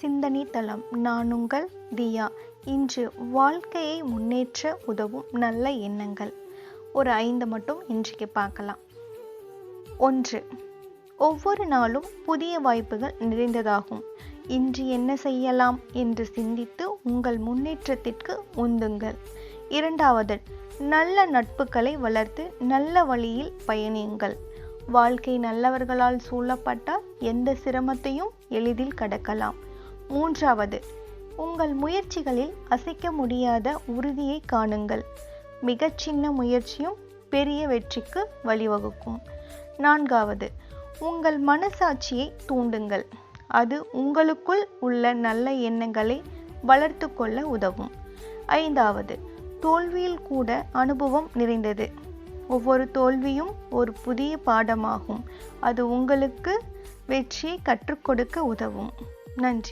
சிந்தனை தளம். நான் உங்கள் தியா. இன்று வாழ்க்கையை முன்னேற்ற உதவும் நல்ல எண்ணங்கள். ஒரு ஐந்து மட்டும் இன்றைக்கு பார்க்கலாம். ஒன்று. ஒவ்வொரு நாளும் புதிய வாய்ப்புகள் நிறைந்ததாகும். இன்று என்ன செய்யலாம் என்று சிந்தித்து உங்கள் முன்னேற்றத்திற்கு உந்துங்கள். இரண்டாவது. நல்ல நட்புகளை வளர்த்து நல்ல வழியில் பயணியுங்கள். வாழ்க்கை நல்லவர்களால் சூழப்பட்டால் எந்த சிரமத்தையும் எளிதில் கடக்கலாம். மூன்றாவது உங்கள் முயற்சிகளில் அசைக்க முடியாத உறுதியை காணுங்கள். மிகச்சின்ன முயற்சியும் பெரிய வெற்றிக்கு வழிவகுக்கும். நான்காவது உங்கள் மனசாட்சியை தூண்டுங்கள். அது உங்களுக்குள் உள்ள நல்ல எண்ணங்களை வளர்த்து கொள்ள உதவும். ஐந்தாவது தோல்வியில் கூட அனுபவம் நிறைந்தது. ஒவ்வொரு தோல்வியும் ஒரு புதிய பாடமாகும். அது உங்களுக்கு வெற்றியை கற்றுக் கொடுக்க உதவும். நன்றி.